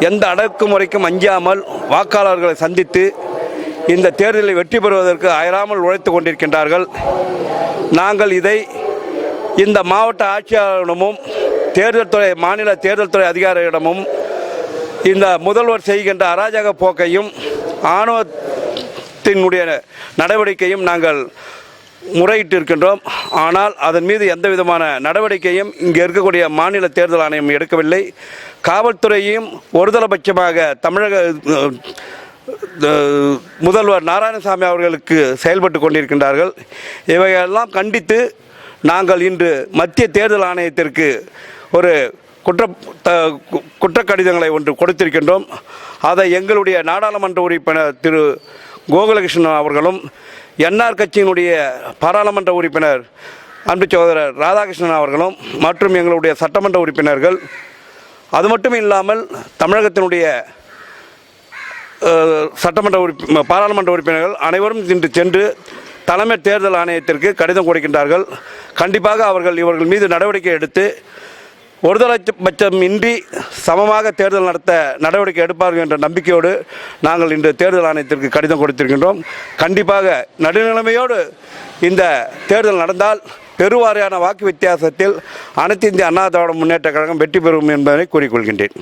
எந்த அடக்குமுறைக்கும் அஞ்சாமல் வாக்காளர்களை சந்தித்து இந்த தேர்தலில் வெற்றி பெறுவதற்கு அயராமல் உழைத்து கொண்டிருக்கின்றார்கள். நாங்கள் இதை இந்த மாவட்ட ஆட்சியாளரிடமும் தேர்தல் துறை மாநில தேர்தல் துறை அதிகாரியிடமும் இந்த முதல்வர் செய்கின்ற அராஜக போக்கையும் ஆணவத்தினுடைய நடவடிக்கையும் நாங்கள் முறையிட்டு இருக்கின்றோம் ஆனால் அதன் மீது எந்த விதமான நடவடிக்கையும் இங்கே இருக்கக்கூடிய மாநில தேர்தல் ஆணையம் எடுக்கவில்லை. காவல்துறையும் ஒருதலபட்சமாக தமிழக முதல்வர் நாராயணசாமி அவர்களுக்கு செயல்பட்டு கொண்டிருக்கின்றார்கள். இவையெல்லாம் கண்டித்து நாங்கள் இன்று மத்திய தேர்தல் ஆணையத்திற்கு ஒரு குற்ற த கு- கடிதங்களை ஒன்று கொடுத்திருக்கின்றோம். அதை எங்களுடைய நாடாளுமன்ற உறுப்பினர் திரு கோகுலகிருஷ்ணன் அவர்களும் என்ஆர் கட்சியினுடைய பாராளுமன்ற உறுப்பினர் அன்பு சகோதரர் ராதாகிருஷ்ணன் அவர்களும் மற்றும் எங்களுடைய சட்டமன்ற உறுப்பினர்கள். அது மட்டும் இல்லாமல் தமிழகத்தினுடைய சட்டமன்ற உறுப்பி பாராளுமன்ற உறுப்பினர்கள் அனைவரும் இன்று சென்று தலைமை தேர்தல் ஆணையத்திற்கு கடிதம் கொடுக்கின்றார்கள். கண்டிப்பாக அவர்கள் இவர்கள் மீது நடவடிக்கை எடுத்து ஒருதலைபட்சம் இன்றி சமமாக தேர்தல் நடத்த நடவடிக்கை எடுப்பார்கள் என்ற நம்பிக்கையோடு நாங்கள் இன்று தேர்தல் ஆணையத்திற்கு கடிதம் கொடுத்திருக்கின்றோம். கண்டிப்பாக நடுநிலைமையோடு இந்த தேர்தல் நடந்தால் பெருவாரியான வாக்கு வித்தியாசத்தில் அனைத்து இந்திய அண்ணா திராவிட முன்னேற்ற கழகம் வெற்றி பெறும் என்பதை கூறிக்கொள்கின்றேன்.